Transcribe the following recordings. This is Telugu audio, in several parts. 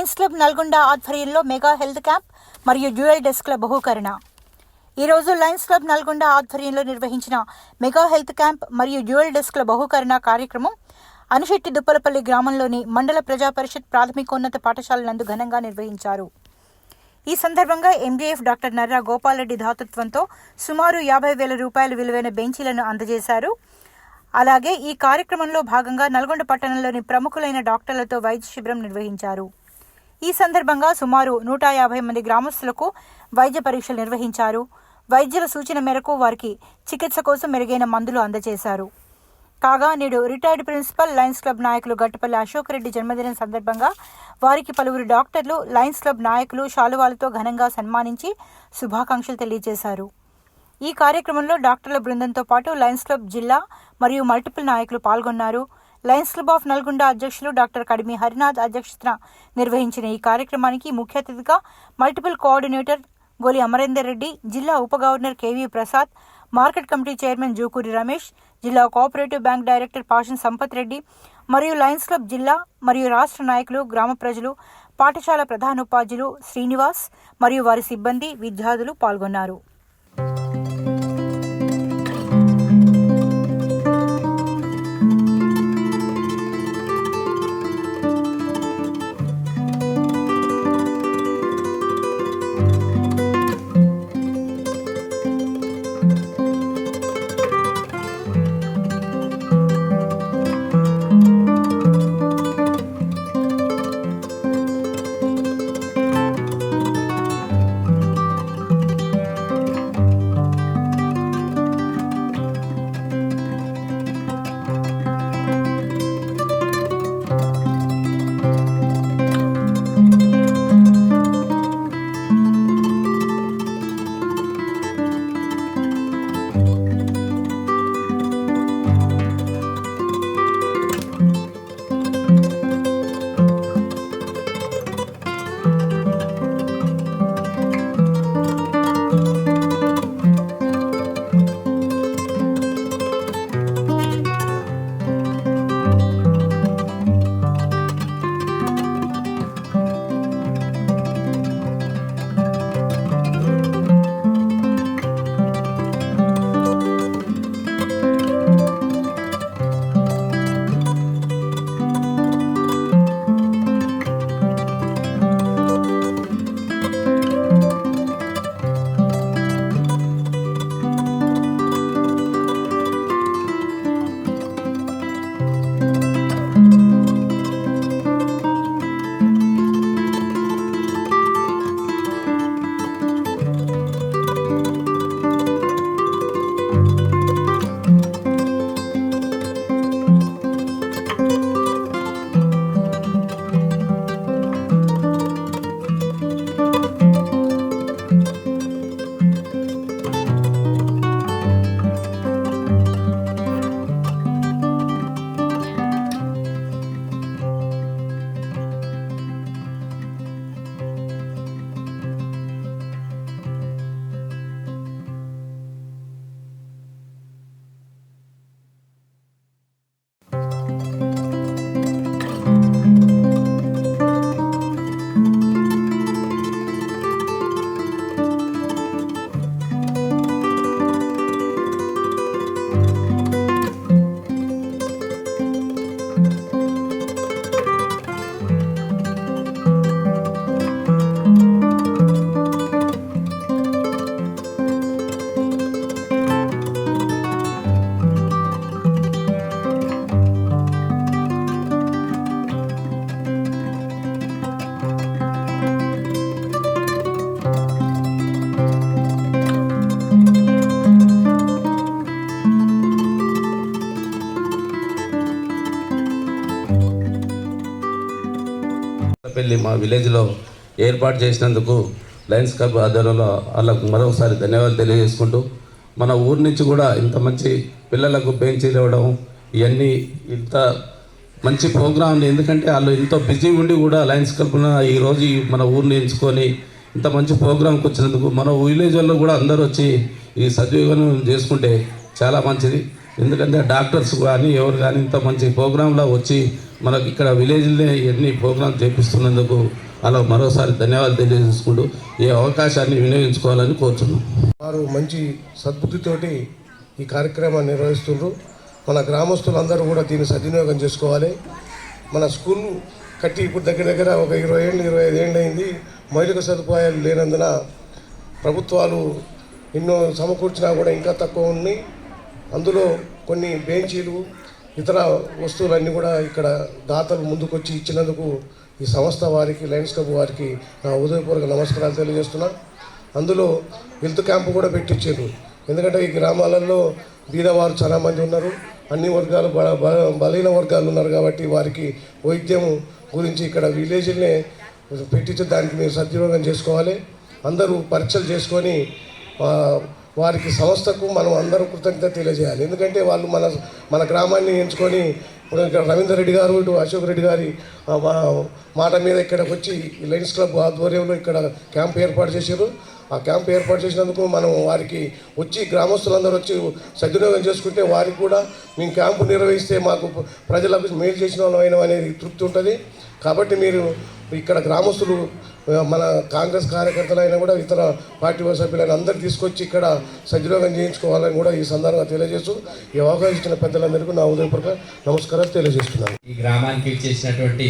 లయన్స్ క్లబ్ నల్గొండ ఆధ్వర్యంలో మెగా హెల్త్ క్యాంప్ మరియు డ్యూయల్ డెస్క్ల బహుకరణ. ఈరోజు లయన్స్ క్లబ్ నల్గొండ ఆధ్వర్యంలో నిర్వహించిన మెగా హెల్త్ క్యాంప్ మరియు డ్యూయల్ డెస్క్ల బహుకరణ కార్యక్రమం అనుశెట్టి దుప్పలపల్లి గ్రామంలోని మండల ప్రజా పరిషత్ ప్రాథమికోన్నత పాఠశాల నందు ఘనంగా నిర్వహించారు. ఈ సందర్భంగా ఎండీఎఫ్ డాక్టర్ నర్రా గోపాలరెడ్డి ధాతృత్వంతో సుమారు యాభై వేల రూపాయల విలువైన బెంచీలను అందజేశారు. అలాగే ఈ కార్యక్రమంలో భాగంగా నల్గొండ పట్టణంలోని ప్రముఖులైన డాక్టర్లతో వైద్య శిబిరం నిర్వహించారు. ఈ సందర్భంగా సుమారు నూట యాభై మంది గ్రామస్తులకు వైద్య పరీక్షలు నిర్వహించారు. వైద్యుల సూచన మేరకు వారికి చికిత్స కోసం మెరుగైన మందులు అందజేశారు. కాగా నేడు రిటైర్డ్ ప్రిన్సిపల్ లయన్స్ క్లబ్ నాయకులు గట్టుపల్లి అశోక్ రెడ్డి జన్మదినం సందర్భంగా వారికి పలువురు డాక్టర్లు లయన్స్ క్లబ్ నాయకులు శాలువాలతో ఘనంగా సన్మానించి శుభాకాంక్షలు తెలియజేశారు. ఈ కార్యక్రమంలో డాక్టర్ల బృందంతో పాటు లయన్స్ క్లబ్ జిల్లా మరియు మల్టిపుల్ నాయకులు పాల్గొన్నారు. లయన్స్ క్లబ్ ఆఫ్ నల్గొండ అధ్యక్షులు డాక్టర్ కడిమి హరినాథ్ అధ్యక్షతన నిర్వహించిన ఈ కార్యక్రమానికి ముఖ్య అతిథిగా మల్టిపుల్ కోఆర్డినేటర్ గోలి అమరేందర్ రెడ్డి జిల్లా ఉప governor KV Prasad market committee chairman Jukuri Ramesh జిల్లా cooperative bank director Pashan Sampath Reddy మరియు లయన్స్ క్లబ్ జిల్లా మరియు రాష్ట్ర నాయకులు గ్రామ ప్రజలు పాఠశాల ప్రధానోపాధ్యులు శ్రీనివాస్ మరియు వారి సిబ్బంది విద్యార్థులు పాల్గొన్నారు. పెళ్ళి మా విలేజ్లో ఏర్పాటు చేసినందుకు లయన్స్ క్లబ్ ఆధ్వర్యంలో వాళ్ళకు మరొకసారి ధన్యవాదాలు తెలియజేసుకుంటూ మన ఊరి నుంచి కూడా ఇంత మంచి పిల్లలకు బెంచీలు ఇవ్వడం ఇవన్నీ ఇంత మంచి ప్రోగ్రాంలు ఎందుకంటే వాళ్ళు ఇంత బిజీ ఉండి కూడా లయన్స్ క్లబ్న ఈరోజు ఈ మన ఊరిని ఎంచుకొని ఇంత మంచి ప్రోగ్రాంకి వచ్చినందుకు మన విలేజ్ వాళ్ళు కూడా అందరూ వచ్చి ఈ సద్వినియోగం చేసుకుంటే చాలా మంచిది. ఎందుకంటే డాక్టర్స్ కానీ ఎవరు కానీ ఇంత మంచి ప్రోగ్రాంలో వచ్చి మనకి ఇక్కడ విలేజ్లో ఎన్ని ప్రోగ్రాం చేపిస్తున్నందుకు అలా మరోసారి ధన్యవాదాలు తెలియజేసుకుంటూ ఈ అవకాశాన్ని వినియోగించుకోవాలని కోరుతున్నాం వారు మంచి సద్బుద్ధితోటి ఈ కార్యక్రమాన్ని నిర్వహిస్తున్నారు మన గ్రామస్తులందరూ కూడా దీన్ని సద్వినియోగం చేసుకోవాలి. మన స్కూల్ కట్టి ఇప్పుడు దగ్గర దగ్గర ఒక ఇరవై ఏళ్ళు ఇరవై ఐదు ఏళ్ళు అయింది. మౌలిక సదుపాయాలు లేనందున ప్రభుత్వాలు ఎన్నో సమకూర్చినా కూడా ఇంకా తక్కువ ఉన్నాయి. అందులో కొన్ని బెంచీలు ఇతర వస్తువులన్నీ కూడా ఇక్కడ దాతలు ముందుకొచ్చి ఇచ్చినందుకు ఈ సంస్థ వారికి లయన్స్ క్లబ్ వారికి నా ఉదయపూర్వక నమస్కారాలు తెలియజేస్తున్నా. అందులో హెల్త్ క్యాంపు కూడా పెట్టించారు. ఎందుకంటే ఈ గ్రామాలలో బీదవారు చాలా మంది ఉన్నారు. అన్ని వర్గాలు బల- బల- బలహీన వర్గాలు ఉన్నారు కాబట్టి వారికి వైద్యం గురించి ఇక్కడ విలేజ్నే పెట్టించే దానికి మీరు సద్వినియోగం చేసుకోవాలి. అందరూ పరీక్షలు చేసుకొని వారికి సంస్థకు మనం అందరూ కృతజ్ఞత తెలియజేయాలి. ఎందుకంటే వాళ్ళు మన మన గ్రామాన్ని ఎంచుకొని ఇక్కడ రవీందర్ రెడ్డి గారు ఇటు అశోక్ రెడ్డి గారి మా- మాట మీద ఇక్కడికి వచ్చి లైన్స్ లయన్స్ క్లబ్ ఆధ్వర్యంలో ఇక్కడ క్యాంప్ ఏర్పాటు చేశారు. ఆ క్యాంప్ ఏర్పాటు చేసినందుకు మనం వారికి వచ్చి గ్రామస్తులందరూ వచ్చి సద్వినియోగం చేసుకుంటే వారికి కూడా మేము క్యాంపు నిర్వహిస్తే మాకు ప్రజలకు మేలు చేసిన వాళ్ళం అనేది తృప్తి ఉంటుంది. కాబట్టి మీరు ఇక్కడ గ్రామస్తులు మన కాంగ్రెస్ కార్యకర్తలైనా కూడా ఇతర పార్టీ సభ్యులైన అందరు తీసుకొచ్చి ఇక్కడ సద్వినియోగం చేయించుకోవాలని కూడా ఈ సందర్భంగా తెలియజేస్తూ ఈ అవకాశం ఇచ్చిన పెద్దలందరికీ నా ఉదయపూర్వక నమస్కారాలు తెలియజేస్తున్నాను. ఈ గ్రామానికి ఇచ్చేసినటువంటి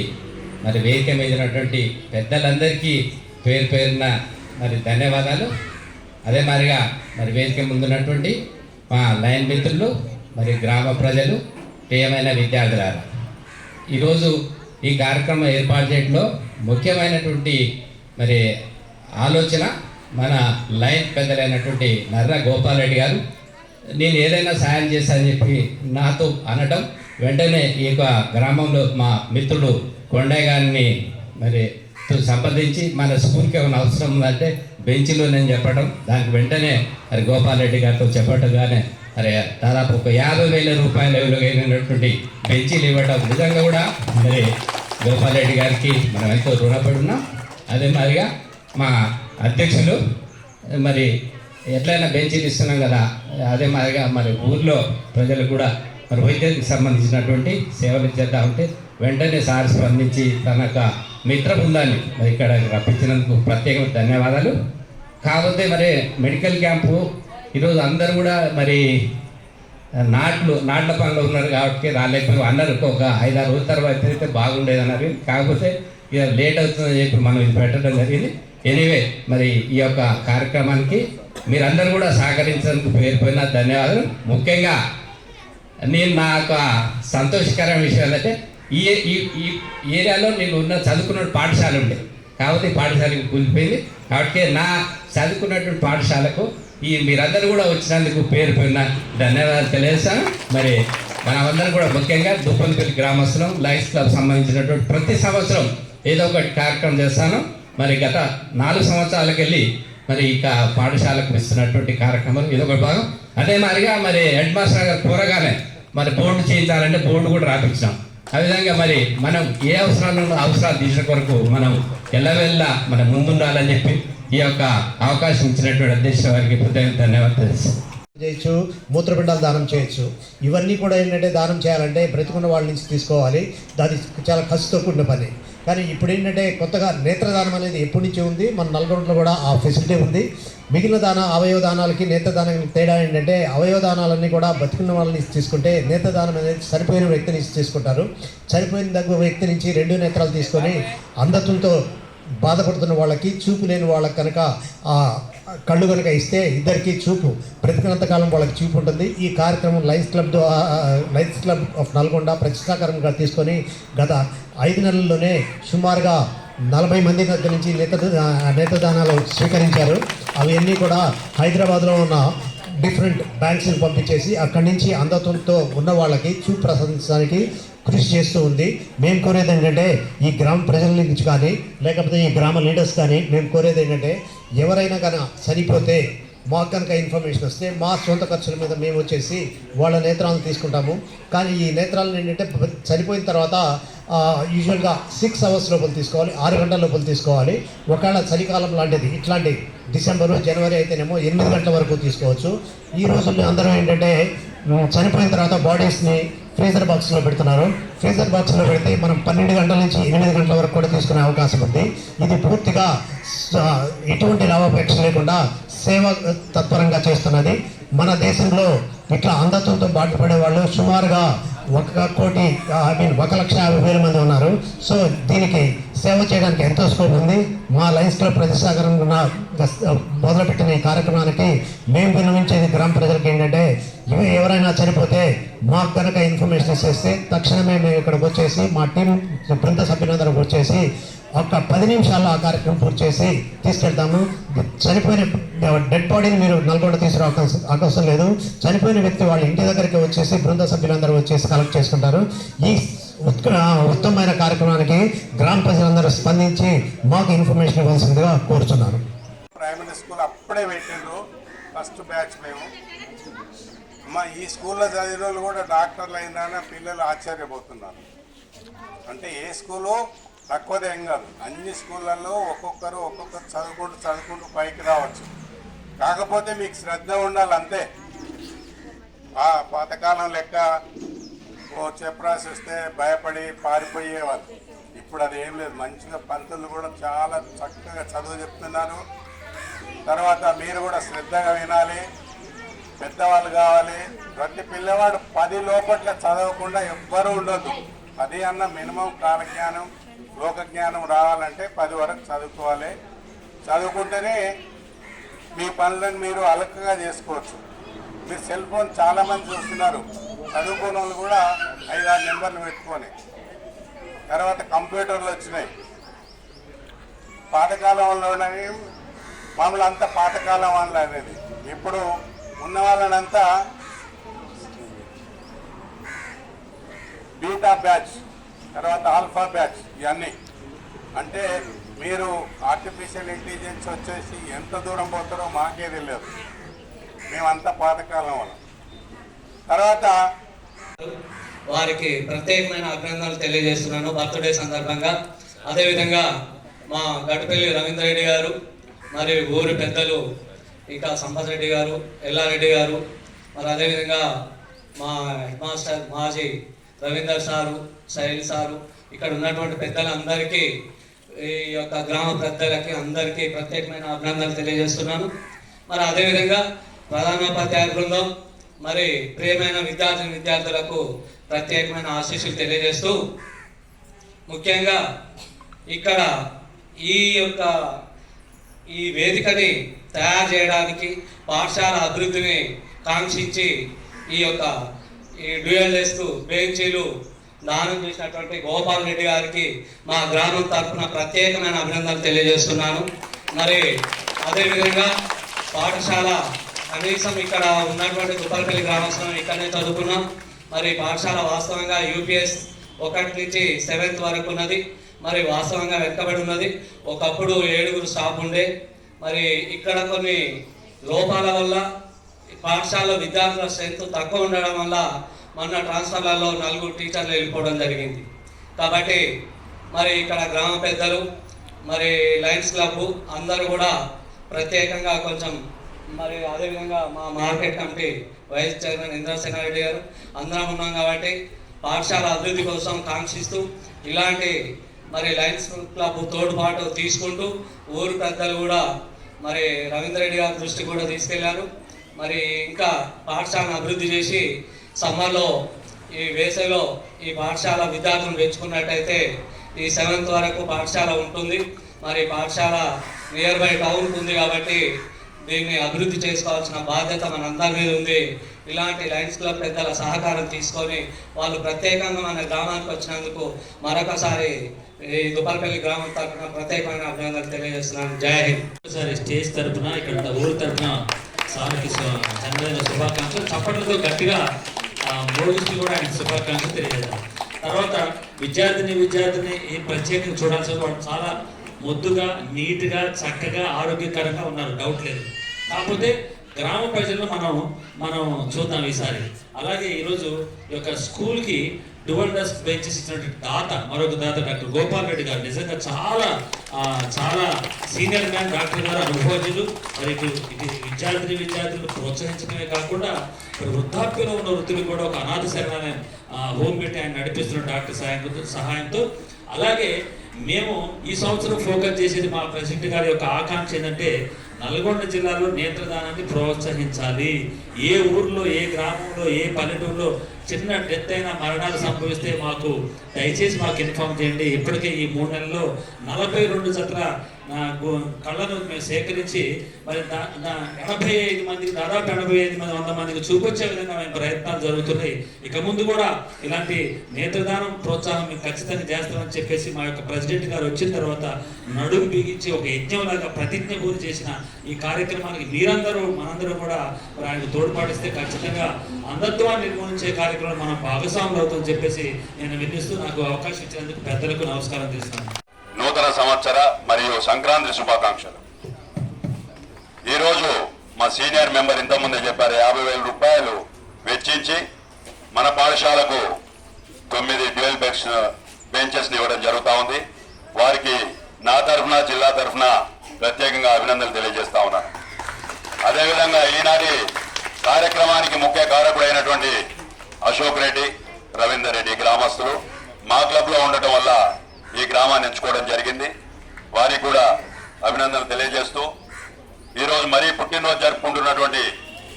మరి వేదిక మీదనటువంటి పెద్దలందరికీ పేరు పేరున మరి ధన్యవాదాలు. అదే మాదిరిగా మరి వేదిక ముందున్నటువంటి మా లయన్ మిత్రులు మరి గ్రామ ప్రజలు ప్రియమైన విద్యార్థులారా. ఈరోజు ఈ కార్యక్రమం ఏర్పాటు చేయడంలో ముఖ్యమైనటువంటి మరి ఆలోచన మన లైన్ పెద్దలైనటువంటి నర్ర గోపాలరెడ్డి గారు. నేను ఏదైనా సాయం చేశానని చెప్పి నాతో అనడం వెంటనే ఈ యొక్క గ్రామంలో మా మిత్రుడు కొండయ్య గారిని మరి సంప్రదించి మన స్కూల్కి ఏమైనా అవసరం ఉందంటే బెంచ్లో నేను చెప్పడం దానికి వెంటనే మరి గోపాలరెడ్డి గారితో చెప్పటంగానే మరి దాదాపు ఒక యాభై వేల రూపాయల విలువైనటువంటి బెంచీలు ఇవ్వడం నిజంగా కూడా మరి గోపాలరెడ్డి గారికి మనం ఎంతో రుణపడి ఉన్నాం అదే మాదిరిగా మా అధ్యక్షులు మరి ఎట్లయినా బెంచీలు ఇస్తున్నాం కదా అదే మాదిరిగా మరి ఊర్లో ప్రజలు కూడా మరి వైద్యానికి సంబంధించినటువంటి సేవలు చేద్దాం ఉంటే వెంటనే సార్ స్పందించి తన యొక్క మిత్ర బృందాన్ని మరి ఇక్కడ రప్పించినందుకు ప్రత్యేకమైన ధన్యవాదాలు. కాకపోతే మరి మెడికల్ క్యాంపు ఈరోజు అందరూ కూడా మరి నాట్లు నాట్ల పనులు ఉన్నారు కాబట్టి రాలేకపోయి అన్నారు ఒక ఐదారు రోజుల తర్వాత అయితే బాగుండేది అన్నారు కాకపోతే ఇక లేట్ అవుతుందని చెప్పి మనం ఇది పెట్టడం జరిగింది. ఎనీవే మరి ఈ యొక్క కార్యక్రమానికి మీరందరూ కూడా సహకరించడానికి పేరుపోయిన ధన్యవాదాలు. ముఖ్యంగా నేను నా యొక్క సంతోషకరమైన విషయం ఏంటంటే ఈ ఈ ఏరియాలో నేను ఉన్న చదువుకున్న పాఠశాల ఉండే కాబట్టి పాఠశాలకు కూలిపోయింది. కాబట్టి నా చదువుకున్నటువంటి పాఠశాలకు ఈ మీరందరూ కూడా వచ్చినందుకు పేరు పోయిన ధన్యవాదాలు తెలియసా మరి మనమందరం కూడా ముఖ్యంగా దుప్పలపల్లి గ్రామస్తులం లైఫ్ క్లబ్ సంబంధించినటువంటి ప్రతి సంవత్సరం ఏదో ఒకటి కార్యక్రమం చేస్తాను. మరి గత నాలుగు సంవత్సరాలకు వెళ్ళి మరి ఇక పాఠశాలకు ఇస్తున్నటువంటి కార్యక్రమం ఇది ఒక భాగం. అదే మాదిరిగా మరి హెడ్ మాస్టర్ గారు కోరగానే మరి బోర్డు చేయించాలంటే బోర్డు కూడా రాపించాం ఆ విధంగా మరి మనం ఏ అవసరాలు అవసరాలు తీసిన కొరకు మనం ఎల్లవెల్ల మనం ముందుండాలని చెప్పి ఈ యొక్క అవకాశం ఇచ్చినటువంటి అధ్యక్ష వారికి ప్రత్యేక ధన్యవాదాలు తెలుసు. చేయొచ్చు మూత్రపిండాలు దానం చేయొచ్చు. ఇవన్నీ కూడా ఏంటంటే దానం చేయాలంటే బ్రతికున్న వాళ్ళ నుంచి తీసుకోవాలి. దాని చాలా ఖర్చుతో కూడిన పని. కానీ ఇప్పుడు ఏంటంటే కొత్తగా నేత్రదానం అనేది ఎప్పటి నుంచి ఉంది. మన నల్గొండలో కూడా ఆ ఫెసిలిటీ ఉంది. మిగిలిన దాన అవయవ దానాలకి నేత్రదానానికి తేడా ఏంటంటే అవయవ దానాలన్నీ కూడా బతికున్న వాళ్ళ నుంచి తీసుకుంటే నేత్రదానం అనేది చనిపోయిన వ్యక్తి నుంచి తీసుకుంటారు. చనిపోయిన దగ్గర వ్యక్తి నుంచి రెండు నేత్రాలు తీసుకొని అంధత్వంతో బాధపడుతున్న వాళ్ళకి చూపు లేని వాళ్ళకి కనుక ఆ కళ్ళు కనుక ఇస్తే ఇద్దరికి చూపు. బ్రతికినంత కాలం వాళ్ళకి చూపు ఉంటుంది. ఈ కార్యక్రమం లైన్స్ క్లబ్ ద్వా- లైన్స్ క్లబ్ ఆఫ్ నల్గొండ ప్రతిష్టాకరంగా తీసుకొని గత ఐదు నెలల్లోనే సుమారుగా నలభై మంది దగ్గర నుంచి నేత నేతదానాలు స్వీకరించారు. అవన్నీ కూడా హైదరాబాద్లో ఉన్న డిఫరెంట్ బ్యాంక్స్ని పంపించేసి అక్కడి నుంచి అంధత్వంతో ఉన్న వాళ్ళకి చూపు ప్రసాదించడానికి కృషి చేస్తూ ఉంది. మేము కోరేది ఏంటంటే ఈ గ్రామ ప్రజల నుంచి కానీ లేకపోతే ఈ గ్రామ లీడర్స్ కానీ మేము కోరేది ఏంటంటే ఎవరైనా కానీ చనిపోతే మాకు కనుక ఇన్ఫర్మేషన్ వస్తే మా సొంత ఖర్చుల మీద మేము వచ్చేసి వాళ్ళ నేత్రాలను తీసుకుంటాము. కానీ ఈ నేత్రాలను ఏంటంటే చనిపోయిన తర్వాత యూజువల్గా సిక్స్ అవర్స్ లోపల తీసుకోవాలి ఆరు గంటల లోపల తీసుకోవాలి. ఒకవేళ చలికాలం లాంటిది ఇట్లాంటి డిసెంబరు జనవరి అయితేనేమో ఎనిమిది గంటల వరకు తీసుకోవచ్చు. ఈ రోజుల్లో అందరం ఏంటంటే చనిపోయిన తర్వాత బాడీస్ని ఫ్రీజర్ బాక్స్లో పెడుతున్నారు. ఫ్రీజర్ బాక్స్లో పెడితే మనం పన్నెండు గంటల నుంచి ఎనిమిది గంటల వరకు కూడా తీసుకునే అవకాశం ఉంది. ఇది పూర్తిగా ఎటువంటి లాభాపేక్ష లేకుండా సేవ తత్పరంగా చేస్తున్నది. మన దేశంలో ఇట్లా అంధత్వంతో బాధపడే వాళ్ళు సుమారుగా ఒక కోటి ఐ మీన్ ఒక లక్ష యాభై వేల మంది ఉన్నారు. సో దీనికి సేవ చేయడానికి ఎంతో స్కోప్ ఉంది. మా లయన్స్ క్లబ్ ప్రతిసాగరం మొదలుపెట్టిన ఈ కార్యక్రమానికి మేము విన్నవించేది గ్రామ ప్రజలకు ఏంటంటే ఇవి ఎవరైనా చనిపోతే మాకు కనుక ఇన్ఫర్మేషన్ ఇచ్చేస్తే తక్షణమే మేము ఇక్కడికి వచ్చేసి మా టీం బృంద సభ్యులందరం వచ్చేసి ఒక పది నిమిషాల్లో ఆ కార్యక్రమం పూర్తి చేసి తీసుకెళ్తాము. చనిపోయిన డెడ్ బాడీని మీరు నల్గొండ తీసుకురా అవకాశం లేదు. చనిపోయిన వ్యక్తి వాళ్ళ ఇంటి దగ్గరికి వచ్చేసి బృంద సభ్యులందరూ వచ్చేసి కలెక్ట్ చేసుకుంటారు. ఈ ఉత్క- ఉత్తమమైన కార్యక్రమానికి గ్రామ ప్రజలందరూ స్పందించి మాకు ఇన్ఫర్మేషన్ ఇవ్వాల్సిందిగా కోరుతున్నాను ప్రైమరీ స్కూల్ అప్పుడే పెట్టారు ఫస్ట్ బ్యాచ్ మేము. మా ఈ స్కూల్లో చదివిన వాళ్ళు కూడా డాక్టర్లు అయినా పిల్లలు ఆశ్చర్యపోతున్నారు. అంటే ఏ స్కూలు? తక్కువది ఏం కాదు. అన్ని స్కూళ్ళల్లో ఒక్కొక్కరు ఒక్కొక్కరు చదువుకుంటూ చదువుకుంటూ పైకి రావచ్చు. కాకపోతే మీకు శ్రద్ధ ఉండాలి అంతే. ఆ పాతకాలం లెక్క ఓ చెప్పరాసి వస్తే భయపడి పారిపోయేవాళ్ళు. ఇప్పుడు అది ఏం లేదు. మంచిగా పంతులు కూడా చాలా చక్కగా చదువు చెప్తున్నారు. తర్వాత మీరు కూడా శ్రద్ధగా వినాలి. పెద్దవాళ్ళు కావాలి. ప్రతి పిల్లవాడు పది లోపట్ల చదవకుండా ఎవ్వరూ ఉండొద్దు. పది అన్న మినిమం కాలజ్ఞానం. లోక జ్ఞానం రావాలంటే పది వరకు చదువుకోవాలి. చదువుకుంటేనే మీ పనులను మీరు అలకగా చేసుకోవచ్చు. మీరు సెల్ ఫోన్ చాలామంది చూస్తున్నారు. చదువుకున్న వాళ్ళు కూడా ఐదారు నెంబర్లు పెట్టుకొని. తర్వాత కంప్యూటర్లు వచ్చినాయి. పాతకాలంలోనే మామూలు అంతా పాతకాలం వాళ్ళు అనేది ఇప్పుడు ఉన్న వాళ్ళనంతా బీటా బ్యాచ్. తర్వాత ఆల్ఫా బ్యాచ్ ఇవన్నీ. అంటే మీరు ఆర్టిఫిషియల్ ఇంటెలిజెన్స్ వచ్చేసి ఎంత దూరం పోతారో మాకే తెలియదు. మేమంతా పాతకాలం వాళ్ళం. తర్వాత వారికి ప్రత్యేకమైన అభినందనలు తెలియజేస్తున్నాను బర్త్డే సందర్భంగా. అదేవిధంగా మా గట్టుపల్లి రవీంద్ర రెడ్డి గారు మరి ఊరి పెద్దలు ఇంకా సంపత్ రెడ్డి గారు ఎల్లారెడ్డి గారు మరి అదేవిధంగా మా హెడ్ మాస్టర్ మాజీ రవీందర్ సారు సైన్ సారు. ఇక్కడ ఉన్నటువంటి పెద్దలందరికీ ఈ యొక్క గ్రామ పెద్దలకి అందరికీ ప్రత్యేకమైన అభినందనలు తెలియజేస్తున్నాను. మరి అదేవిధంగా ప్రధానోపాధ్యాయ బృందం మరి ప్రియమైన విద్యార్థి విద్యార్థులకు ప్రత్యేకమైన ఆశీస్సులు తెలియజేస్తూ ముఖ్యంగా ఇక్కడ ఈ యొక్క ఈ వేదికని తయారు చేయడానికి పాఠశాల అభివృద్ధిని కాంక్షించి ఈ యొక్క ఈ డ్యూయల్ చేస్తూ బెంచీలు దానం చేసినటువంటి గోపాల్ రెడ్డి గారికి మా గ్రామం తరఫున ప్రత్యేకమైన అభినందనలు తెలియజేస్తున్నాను. మరి అదేవిధంగా పాఠశాల కనీసం ఇక్కడ ఉన్నటువంటి తుప్పలపల్లి గ్రామస్తులను ఇక్కడనే చదువుకున్నాం. మరి పాఠశాల వాస్తవంగా యూపీఎస్ ఒకటి నుంచి సెవెంత్ వరకు ఉన్నది. మరి వాస్తవంగా వెనుకబడి ఉన్నది. ఒకప్పుడు ఏడుగురు స్టాఫ్ ఉండే. మరి ఇక్కడ కొన్ని లోపాల వల్ల పాఠశాలలో విద్యార్థుల స్ట్రెంత్ తక్కువ ఉండడం వల్ల మొన్న ట్రాన్స్ఫర్లలో నలుగురు టీచర్లు వెళ్ళిపోవడం జరిగింది. కాబట్టి మరి ఇక్కడ గ్రామ పెద్దలు మరి లయన్స్ క్లబ్ అందరూ కూడా ప్రత్యేకంగా కొంచెం మరి అదేవిధంగా మా market committee vice chairman Indrasenareddy గారు అందరం ఉన్నాం కాబట్టి పాఠశాల అభివృద్ధి కోసం కాంక్షిస్తూ ఇలాంటి మరి లయన్స్ క్లబ్ తోడ్పాటు తీసుకుంటూ ఊరు పెద్దలు కూడా మరి రవీంద్ర రెడ్డి గారి దృష్టి కూడా తీసుకెళ్ళారు. మరి ఇంకా పాఠశాలను అభివృద్ధి చేసి సమ్మర్లో ఈ వేసవిలో ఈ పాఠశాల విద్యార్థులు పెంచుకున్నట్టయితే ఈ సెవెంత్ వరకు పాఠశాల ఉంటుంది. మరి పాఠశాల నియర్ బై టౌన్ ఉంది కాబట్టి దీన్ని అభివృద్ధి చేసుకోవాల్సిన బాధ్యత మన అందరి మీద ఉంది. ఇలాంటి లయన్స్ క్లబ్ పెద్దల సహకారం తీసుకొని వాళ్ళు ప్రత్యేకంగా మన గ్రామానికి వచ్చినందుకు మరొకసారి ఈ దుప్పలపల్లి గ్రామం తరఫున ప్రత్యేకమైన అభినందనలు తెలియజేస్తున్నాను. జై హింద్. ఒకసారి స్టేజ్ తరపున ఇక్కడ ఊరు తరపున సార్కి సు- శుభాకాంక్షలు. చప్పట్లతో గట్టిగా ఆ, కూడా ఆయన శుభాకాంక్షలు తెలియజేద్దాం. తర్వాత విద్యార్థిని విద్యార్థిని ఏ ప్రత్యేకంగా చూడాల్సిన వాళ్ళు చాలా ముద్దుగా నీట్గా చక్కగా ఆరోగ్యకరంగా ఉన్నారు. డౌట్ లేదు. కాకపోతే గ్రామ ప్రజల్లో మనం మనం చూద్దాం ఈసారి. అలాగే ఈరోజు ఈ యొక్క స్కూల్కి డువల్ డస్ బెంచెస్ ఇచ్చినటువంటి దాత మరొక దాత డాక్టర్ గోపాల్ రెడ్డి గారు. నిజంగా చాలా చాలా సీనియర్ మ్యాన్ డాక్టర్ గారు అనుభవజ్ఞులు. మరి ఇటు ఇటు విద్యార్థిని విద్యార్థులను ప్రోత్సహించడమే కాకుండా వృద్ధాప్యంలో ఉన్న వృత్తులు కూడా ఒక అనాథ శరణాలయం హోమ్ పెట్టి ఆయన నడిపిస్తున్న డాక్టర్ సహాయంతో సహాయంతో. అలాగే మేము ఈ సంవత్సరం ఫోకస్ చేసేది మా ప్రెసిడెంట్ గారి యొక్క ఆకాంక్ష ఏంటంటే నల్గొండ జిల్లాలో నేత్రదానాన్ని ప్రోత్సహించాలి. ఏ ఊర్లో ఏ గ్రామంలో ఏ పల్లెటూరులో చిన్న డెత్ అయిన మరణాలు సంభవిస్తే మాకు దయచేసి మాకు ఇన్ఫామ్ చేయండి. ఇప్పటికే ఈ మూడు నెలల్లో నలభై రెండు జతల నా గు- కళ్ళను మేము సేకరించి మరి నా ఎనభై ఐదు మందికి దాదాపు ఎనభై ఐదు మంది వంద మందికి చూపించే విధంగా మేము ప్రయత్నాలు జరుగుతున్నాయి. ఇక ముందు కూడా ఇలాంటి నేత్రదానం ప్రోత్సాహం మేము ఖచ్చితంగా చేస్తామని చెప్పేసి మా యొక్క ప్రెసిడెంట్ గారు వచ్చిన తర్వాత నడుము బిగించి ఒక యజ్ఞంలాగా ప్రతిజ్ఞ పూర్తి చేసిన ఈ కార్యక్రమానికి మీరందరూ మనందరూ కూడా మరి ఆయనకు తోడ్పాటిస్తే ఖచ్చితంగా అంధత్వాన్ని నిర్మూలించే కార్యక్రమం మనం భాగస్వాములు అవుతామని చెప్పేసి నేను విన్నిస్తూ నాకు అవకాశం ఇచ్చినందుకు పెద్దలకు నమస్కారం చేస్తున్నాను. నూతన సంవత్సర మరియు సంక్రాంతి శుభాకాంక్షలు. ఈరోజు మా సీనియర్ మెంబర్ ఇంతకుముందే చెప్పారు యాభై వేల రూపాయలు వెచ్చించి మన పాఠశాలకు తొమ్మిది డ్యూయల్ బెంచ్ బెంచెస్ని ఇవ్వడం జరుగుతూ ఉంది. వారికి నా తరఫున జిల్లా తరఫున ప్రత్యేకంగా అభినందనలు తెలియజేస్తా ఉన్నాను. అదేవిధంగా ఈనాటి కార్యక్రమానికి ముఖ్య కారకుడైనటువంటి అశోక్ రెడ్డి రవీందర్ రెడ్డి గ్రామస్తులు. మా క్లబ్లో ఉండటం వల్ల ఈ గ్రామాన్ని ఎంచుకోవడం జరిగింది. వారికి కూడా అభినందనలు తెలియజేస్తూ ఈ రోజు మరీ పుట్టినరోజు జరుపుకుంటున్నటువంటి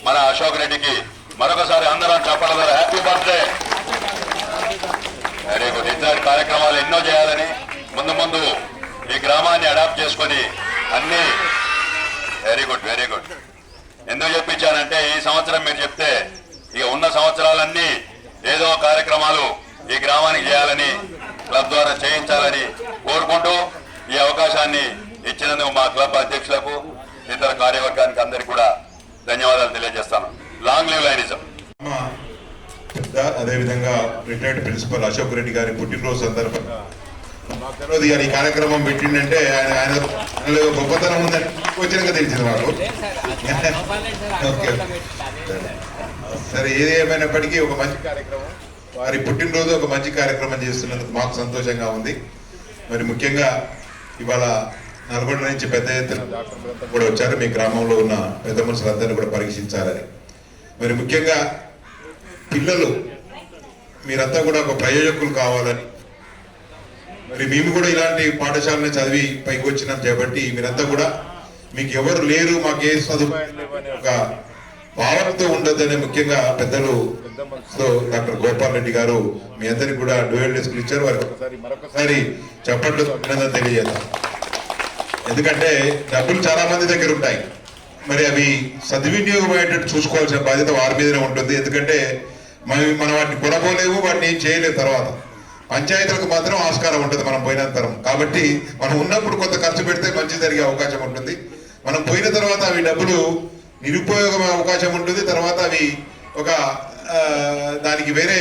మన అశోక్ రెడ్డికి మరొకసారి అందరం చెప్పడం ద్వారా హ్యాపీ బర్త్డే. వెరీ గుడ్ ఇట్లాంటి కార్యక్రమాలు ఎన్నో చేయాలని ముందు ముందు ఈ గ్రామాన్ని అడాప్ట్ చేసుకొని అన్ని వెరీ గుడ్ వెరీ గుడ్ ఎందుకు చెప్పించానంటే ఈ సంవత్సరం మీరు చెప్తే ఇక ఉన్న సంవత్సరాలన్నీ ఏదో కార్యక్రమాలు ఈ గ్రామానికి చేయాలని క్లబ్ ద్వారా చేయించాలని కోరుకుంటూ ఈ అవకాశాన్ని ఇచ్చినందుకు మా క్లబ్ అధ్యక్షులకు ఇతర కార్యవర్గానికి అందరికీ కూడా ధన్యవాదాలు తెలియజేస్తాను. లాంగ్ లివ్ లైనిజం పెద్ద అదేవిధంగా రిటైర్డ్ ప్రిన్సిపల్ అశోక్ రెడ్డి గారి పుట్టినరోజు సందర్భంగా మాకు తెలియదు ఈ కార్యక్రమం పెట్టిండంటే ఆయన ఆయన ఆయనలో గొప్పతనం ఉందని వచ్చినాక తెలిసింది మాకు ఓకే. సరే ఏది ఏమైనప్పటికీ ఒక మంచి కార్యక్రమం. వారి పుట్టినరోజు ఒక మంచి కార్యక్రమం చేస్తున్నందుకు మాకు సంతోషంగా ఉంది. మరి ముఖ్యంగా ఇవాళ నల్గొండ నుంచి పెద్ద ఎత్తున డాక్టర్లంతా కూడా వచ్చారు. మీ గ్రామంలో ఉన్న పెద్ద మనుషులందరినీ కూడా పరీక్షించాలని. మరి ముఖ్యంగా పిల్లలు మీరంతా కూడా ఒక ప్రయోజకులు కావాలని. మరి మేము కూడా ఇలాంటి పాఠశాలని చదివి పైకి వచ్చినాం కాబట్టి మీరంతా కూడా మీకు ఎవరు లేరు మాకు ఏ సదుపాయాలు లేవు ఒక భావనతో ఉండొద్దని ముఖ్యంగా పెద్దలు పెద్ద డాక్టర్ గోపాల్ రెడ్డి గారు మీ అందరికి కూడా డ్యూయల్ డెస్క్ ఇచ్చారు. వారికి ఒకసారి మరొకసారి చప్పట్లు అభినందన తెలియజేద్దాం. ఎందుకంటే డబ్బులు చాలా మంది దగ్గర ఉంటాయి. మరి అవి సద్వినియోగం అయ్యేటట్టు చూసుకోవాల్సిన బాధ్యత వారి మీదనే ఉంటుంది. ఎందుకంటే మనం మనం వాటిని కొనబోలేము వాటిని ఏం చేయలేము తర్వాత. పంచాయతీలకు మాత్రం ఆస్కారం ఉంటుంది మనం పోయినంతరం. కాబట్టి మనం ఉన్నప్పుడు కొంత ఖర్చు పెడితే మంచి జరిగే అవకాశం ఉంటుంది. మనం పోయిన తర్వాత అవి డబ్బులు నిరుపయోగం అవకాశం ఉంటుంది. తర్వాత అవి ఒక దానికి వేరే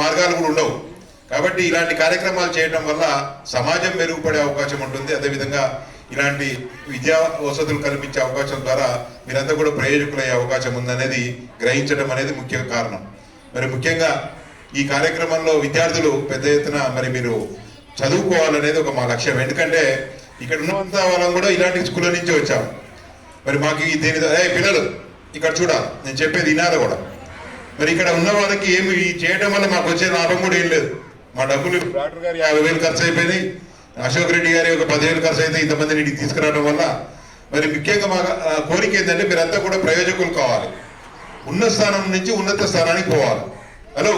మార్గాలు కూడా ఉండవు. కాబట్టి ఇలాంటి కార్యక్రమాలు చేయడం వల్ల సమాజం మెరుగుపడే అవకాశం ఉంటుంది. అదేవిధంగా ఇలాంటి విద్యా వసతులు కల్పించే అవకాశం ద్వారా మీరంతా కూడా ప్రయోజకులయ్యే అవకాశం ఉందనేది గ్రహించడం అనేది ముఖ్య కారణం. మరి ముఖ్యంగా ఈ కార్యక్రమంలో విద్యార్థులు పెద్ద ఎత్తున మరి మీరు చదువుకోవాలనేది ఒక మా లక్ష్యం. ఎందుకంటే ఇక్కడ ఉన్నంత వాళ్ళం కూడా ఇలాంటి స్కూల్ నుంచి వచ్చాము. మరి మాకు ఈ ఏ పిల్లలు ఇక్కడ చూడాలి నేను చెప్పేది వినాలి కూడా. మరి ఇక్కడ ఉన్న వాళ్ళకి ఏమి చేయడం వల్ల మాకు వచ్చే లాభం కూడా ఏం లేదు. మా డబ్బులు డాక్టర్ గారి యాభై వేలు ఖర్చు అయిపోయినాయి అశోక్ రెడ్డి గారి ఒక పదివేలు ఖర్చు అయితే ఇంతమందిని ఇంటికి తీసుకురావడం వల్ల. మరి ముఖ్యంగా మా కోరిక ఏంటంటే మీరంతా కూడా ప్రయోజకులు కావాలి. ఉన్న స్థానం నుంచి ఉన్నత స్థానానికి పోవాలి. హలో?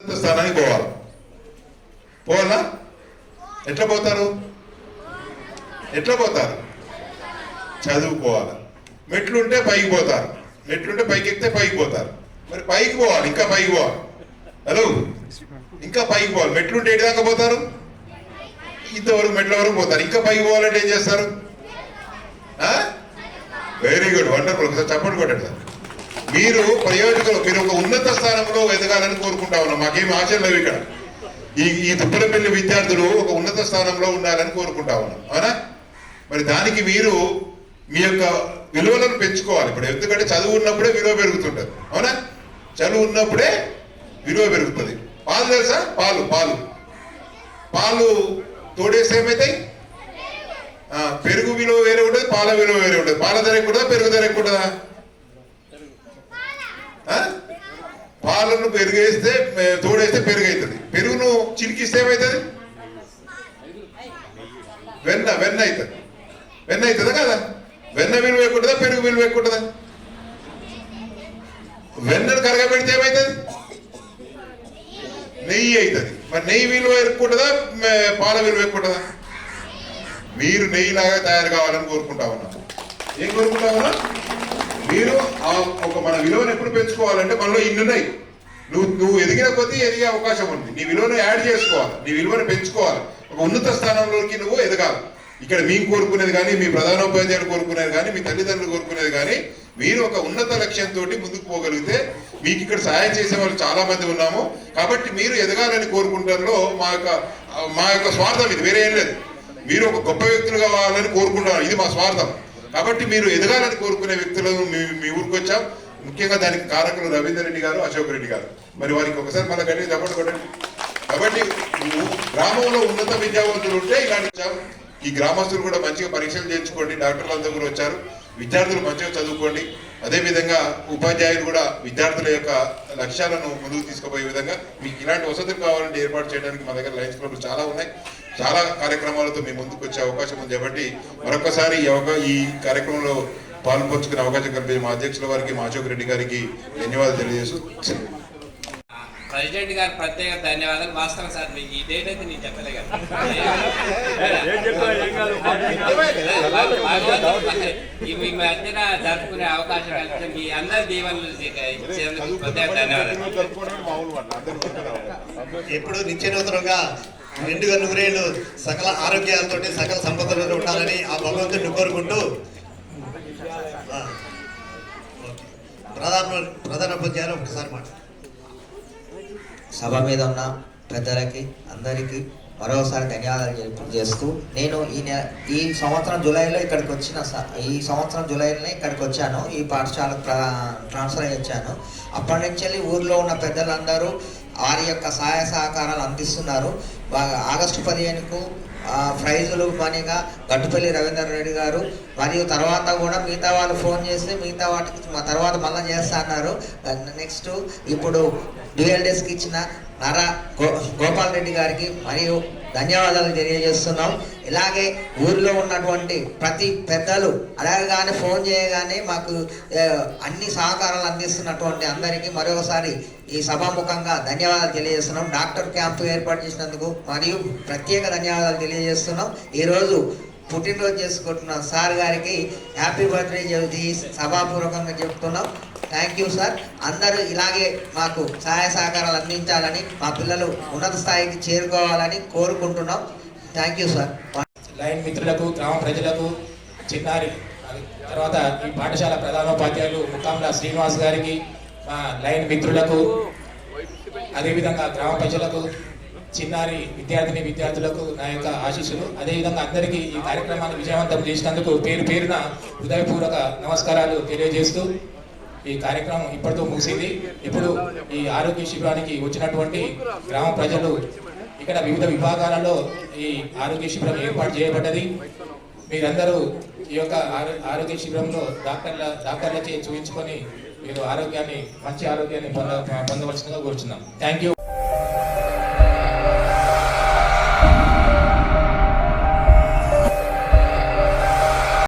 ఉన్నత స్థానానికి పోవాలి. పోవాలా? ఎట్లా పోతారు? ఎట్లా పోతారు? చదువుకోవాలి. మెట్లుంటే పైకి పోతారు. మెట్లుంటే పైకి ఎక్కితే పైకి పోతారు. మరి పైకి పోవాలి ఇంకా పైకి పోవాలి. హలో? ఇంకా పైకి పోవాలి. మెట్లుంటే ఎటు దాకా పోతారు? ఇంతవరకు మెట్ల వరకు పోతారు. ఇంకా పైకి పోవాలంటే ఏం చేస్తారు? వెరీ గుడ్ వండర్ఫుల్ ఒకసారి చప్పట్లు కొట్టండి సార్. మీరు ప్రయోజకులు మీరు ఒక ఉన్నత స్థానంలో ఎదగాలని కోరుకుంటా ఉన్నాం. మాకేం ఆశలు లేవు ఇక్కడ. ఈ ఈ దుప్పలపల్లి విద్యార్థులు ఒక ఉన్నత స్థానంలో ఉండాలని కోరుకుంటా ఉన్నాం. అవునా? మరి దానికి మీరు మీ యొక్క విలువలను పెంచుకోవాలి. ఇప్పుడు ఎందుకంటే చదువు ఉన్నప్పుడే విలువ పెరుగుతుంటుంది. అవునా? చదువు ఉన్నప్పుడే విలువ పెరుగుతుంది. పాలు తెలుసా? పాలు పాలు. పాలు తోడేస్తే ఏమవుతాయి పెరుగు విలువ వేరే ఉంటుంది పాల విలువ వేరే ఉంటుంది. పాల ధర ఎక్కువ పెరుగు ధర ఎక్కువ పాలను పెరుగేస్తే తోడేస్తే పెరుగు అవుతుంది పెరుగును చిలికిస్తే ఏమవుతుంది వెన్న వెన్న అవుతుంది వెన్న అవుతుందా కదా? వెన్న విలువ ఎక్కుంటుందా పెరుగు విలువ ఎక్కుంటుందా వెన్నను కరగబెడితే ఏమవుతుంది నెయ్యి అవుతుంది. మరి నెయ్యి విలువ ఎక్కుంటుందా మే- పాల విలువ ఎక్కుంటుందా మీరు మీరు నెయ్యిలాగా తయారు కావాలని కోరుకుంటా ఉన్నాను ఏం కోరుకుంటా ఉన్నా? మీరు ఒక మన విలువను ఎప్పుడు పెంచుకోవాలంటే మనలో ఇన్ని ఉన్నాయి నువ్వు నువ్వు ఎదిగిన కొద్దీ ఎదిగే అవకాశం ఉంది. నీ విలువను యాడ్ చేసుకోవాలి. నీ విలువను పెంచుకోవాలి. ఒక ఉన్నత స్థానంలోకి నువ్వు ఎదగాలి. ఇక్కడ మేము కోరుకునేది కానీ మీ ప్రధానోపాధ్యాయులు కోరుకునేది కానీ మీ తల్లిదండ్రులు కోరుకునేది కానీ మీరు ఒక ఉన్నత లక్ష్యంతో ముందుకు పోగలిగితే మీకు ఇక్కడ సహాయం చేసే వాళ్ళు చాలా మంది ఉన్నాము. కాబట్టి మీరు ఎదగాలని కోరుకుంటారులో మా యొక్క మా యొక్క స్వార్థం ఇది వేరే ఏం లేదు. మీరు ఒక గొప్ప వ్యక్తులు కావాలని కోరుకుంటున్నారు ఇది మా స్వార్థం. కాబట్టి మీరు ఎదగాలని కోరుకునే వ్యక్తులను మీ మీ ఊరికి వచ్చాం. ముఖ్యంగా దానికి కారకులు రవీందర్ రెడ్డి గారు అశోక్ రెడ్డి గారు. మరి వారికి ఒకసారి మళ్ళీ గట్టి చెప్పండి కొట్టండి. కాబట్టి గ్రామంలో ఉన్నత విద్యావంతులు ఉంటే ఇలాంటి ఈ గ్రామస్తులు కూడా మంచిగా పరీక్షలు చేయించుకోండి డాక్టర్లు అందరూ కూడా వచ్చారు. విద్యార్థులు మంచిగా చదువుకోండి. అదేవిధంగా ఉపాధ్యాయులు కూడా విద్యార్థుల యొక్క లక్ష్యాలను ముందుకు తీసుకుపోయే విధంగా మీకు ఇలాంటి వసతులు కావాలంటే ఏర్పాటు చేయడానికి మా దగ్గర లయన్స్ క్లబ్లు చాలా ఉన్నాయి. చాలా కార్యక్రమాలతో మీ ముందుకు వచ్చే అవకాశం ఉంది. కాబట్టి మరొకసారి ఈ ఈ కార్యక్రమంలో పాల్పంచుకునే అవకాశం కల్పించిన మా అధ్యక్షుల వారికి మా అశోక్ రెడ్డి గారికి ధన్యవాదాలు తెలియజేస్తూ ప్రెసిడెంట్ గారు ప్రత్యేక ధన్యవాదాలు. వాస్తవం సార్ మీకు ఈ డేట్ అయితే నేను చెప్పలే కదా. ఈ మీ మధ్యన జరుపుకునే అవకాశం కలిగితే మీ అందరి దీవెనలు ఇచ్చేందుకు ప్రత్యేక ధన్యవాదాలు. ఎప్పుడు నిత్యనూతనంగా నిండుగా నూరేళ్ళు సకల ఆరోగ్యాలతోటి సకల సంపదలతో ఉండాలని ఆ భగవంతుడిని కోరుకుంటూ ఓకే. ప్రధాన ప్రధానోపాధ్యాయులు ఒకసారి మాట సభ మీద ఉన్న పెద్దలకి అందరికీ మరోసారి ధన్యవాదాలు తెలుపు- చేస్తూ నేను ఈ నె ఈ సంవత్సరం జూలైలో ఇక్కడికి వచ్చిన స- ఈ సంవత్సరం జూలైలోనే ఇక్కడికి వచ్చాను. ఈ పాఠశాల ట్రాన్స్ఫర్ అయ్యి వచ్చాను. అప్పటి నుంచి వెళ్ళి ఊర్లో ఉన్న పెద్దలందరూ వారి యొక్క సహాయ సహకారాలు అందిస్తున్నారు. ఆగస్టు పదిహేనుకు ప్రైజులు మనీగా గట్టుపల్లి రవీందర్ రెడ్డి గారు మరియు తర్వాత కూడా మిగతా వాళ్ళు ఫోన్ చేసి మిగతా వాటికి మా తర్వాత మళ్ళీ చేస్తా అన్నారు. నెక్స్ట్ ఇప్పుడు డ్యూయల్ ఇచ్చిన నర గో గోపాల్ రెడ్డి గారికి మరియు ధన్యవాదాలు తెలియజేస్తున్నాం. ఇలాగే ఊరిలో ఉన్నటువంటి ప్రతి పెద్దలు అడగగానే ఫోన్ చేయగానే మాకు అన్ని సహకారాలు అందిస్తున్నటువంటి అందరికీ మరొకసారి ఈ సభాముఖంగా ధన్యవాదాలు తెలియజేస్తున్నాం. డాక్టర్ క్యాంపు ఏర్పాటు చేసినందుకు మరియు ప్రత్యేక ధన్యవాదాలు తెలియజేస్తున్నాం. ఈరోజు పుట్టినరోజు చేసుకుంటున్నాం సార్ గారికి హ్యాపీ బర్త్డే చెబుతూ సభాపూర్వకంగా చెప్తున్నాం. థ్యాంక్ యూ సార్ అందరూ ఇలాగే మాకు సహాయ సహకారాలు అందించాలని మా పిల్లలు ఉన్నత స్థాయికి చేరుకోవాలని కోరుకుంటున్నాం. థ్యాంక్ యూ సార్ లైన్ మిత్రులకు గ్రామ ప్రజలకు చిన్నారి తర్వాత ఈ పాఠశాల ప్రధానోపాధ్యాయులు ముకాంల శ్రీనివాస్ గారికి మా లైన్ మిత్రులకు అదేవిధంగా గ్రామ ప్రజలకు చిన్నారి విద్యార్థిని విద్యార్థులకు నా యొక్క ఆశీస్సులు. అదేవిధంగా అందరికీ ఈ కార్యక్రమాన్ని విజయవంతం చేసినందుకు పేరు పేరున హృదయపూర్వక నమస్కారాలు తెలియజేస్తూ ఈ కార్యక్రమం ఇప్పటితో ముగిసింది. ఇప్పుడు ఈ ఆరోగ్య శిబిరానికి వచ్చినటువంటి గ్రామ ప్రజలు ఇక్కడ వివిధ విభాగాలలో ఈ ఆరోగ్య శిబిరం ఏర్పాటు చేయబడ్డది. మీరందరూ ఈ యొక్క ఆరోగ్య శిబిరంలో డాక్టర్ల డాక్టర్లచే చూపించుకొని మీరు ఆరోగ్యాన్ని మంచి ఆరోగ్యాన్ని పొంద పొందవలసిందిగా కోరుచున్నాం. Thank you.